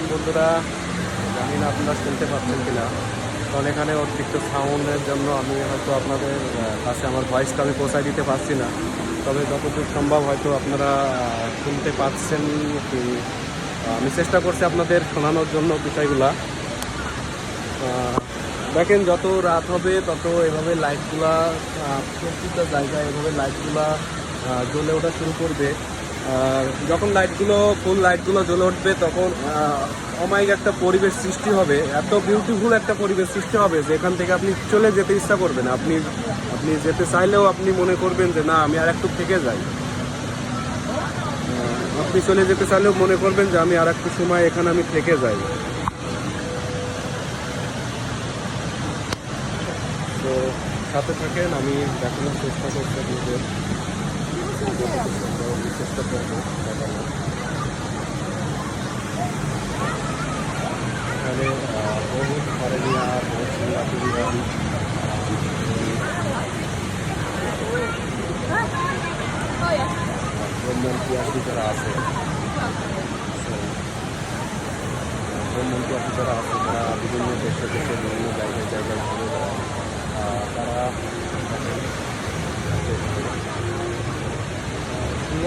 দেখেন বন্ধুরা জানি না আপনারা শুনতে পাচ্ছেন কিনা কারণ এখানে অতিরিক্ত সাউন্ডের জন্য আমি হয়তো আপনাদের কাছে আমার ভয়েসটা আমি পৌঁছায় দিতে পারছি না। তবে যতদূর সম্ভব হয়তো আপনারা শুনতে পাচ্ছেন কি আমি চেষ্টা করছি আপনাদের শোনানোর জন্য বিষয়গুলা। দেখেন যত রাত হবে তত এভাবে লাইটগুলা আহ, প্রত্যেকটা জায়গায় এভাবে লাইটগুলা জ্বলে ওঠা শুরু করবে। যখন লাইটগুলো ফুল লাইটগুলো জ্বলে উঠবে তখন অমায়িক একটা পরিবেশ সৃষ্টি হবে, এত বিউটিফুল একটা পরিবেশ সৃষ্টি হবে যে এখান থেকে আপনি চলে যেতে ইচ্ছা করবেন। আপনি আপনি যেতে চাইলেও আপনি মনে করবেন যে, না, আমি আর একটু থেকে যাই। আপনি চলে যেতে চাইলেও মনে করবেন যে, আমি আর একটু সময় এখানে আমি থেকে যাই। তো সাথে থাকেন, আমি দেখানোর চেষ্টা করছি চেষ্টা করব দেখানোর। এখানে আহ, বহুত ফরেনিয়া বহুত সিঙ্গাপুরিয়া ব্রহ্মন্তিয়াসী যারা আছে ব্রহ্মন্তিয়াসী যারা আছে তারা বিভিন্ন দেশে দেশে বিভিন্ন জায়গায় জায়গায় ঘুরে বেড়ায় আহ, তারা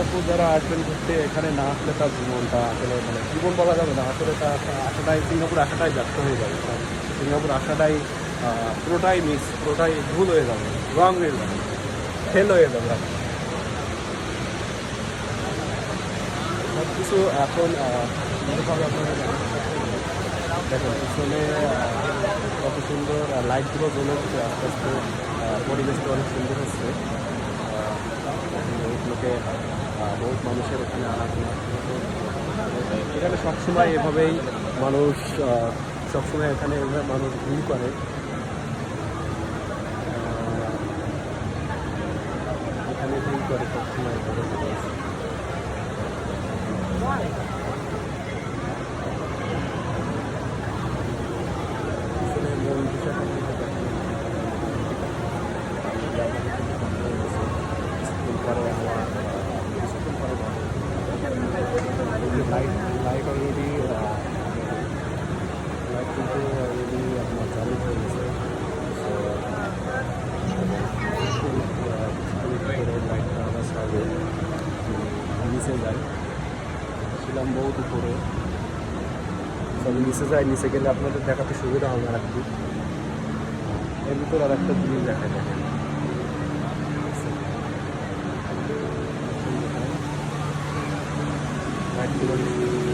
সিঙ্গাপুর যারা আসবেন ঘুরতে এখানে না আসলে তার জীবনটা আসলে মানে জীবন বলা যাবে না। আসলে তার আসাটাই সিঙ্গাপুর আসাটাই ব্যর্থ হয়ে যাবে। সিঙ্গাপুর আসাটাই আহ, পুরোটাই মিস পুরোটাই ভুল হয়ে যাবে রং হয়ে যাবে ফেল হয়ে যাবে। সব কিছু এখন দেখেন পিছনে কত সুন্দর লাইটগুলো জ্বলে আস্তে আস্তে পরিবেশটা অনেক সুন্দর হচ্ছে। লোকে বহুত মানুষের এখানে আনাগোনা এখানে সবসময় এভাবেই মানুষ সবসময় এখানে এভাবে মানুষ ভুল করে। এখানে ভুল করে সবসময় এভাবে মানুষ আসলে মন বিষয়টা কিন্তু দেখেন। কিছুক্ষণ পরে আমার কিছুক্ষণ পরে লাইট লাইট অলরেডি লাইট কিন্তু অলরেডি আপনার চালু হয়ে গেছে লাইটটা আবার ছাড়বে নিচে যায় ছিলাম বহুত উপরে তবে নিচে যাই নিচে গেলে আপনাদের দেখাতে সুবিধা হবে আর একটু এর ভিতর আর একটা জিনিস দেখা যায় Thank you.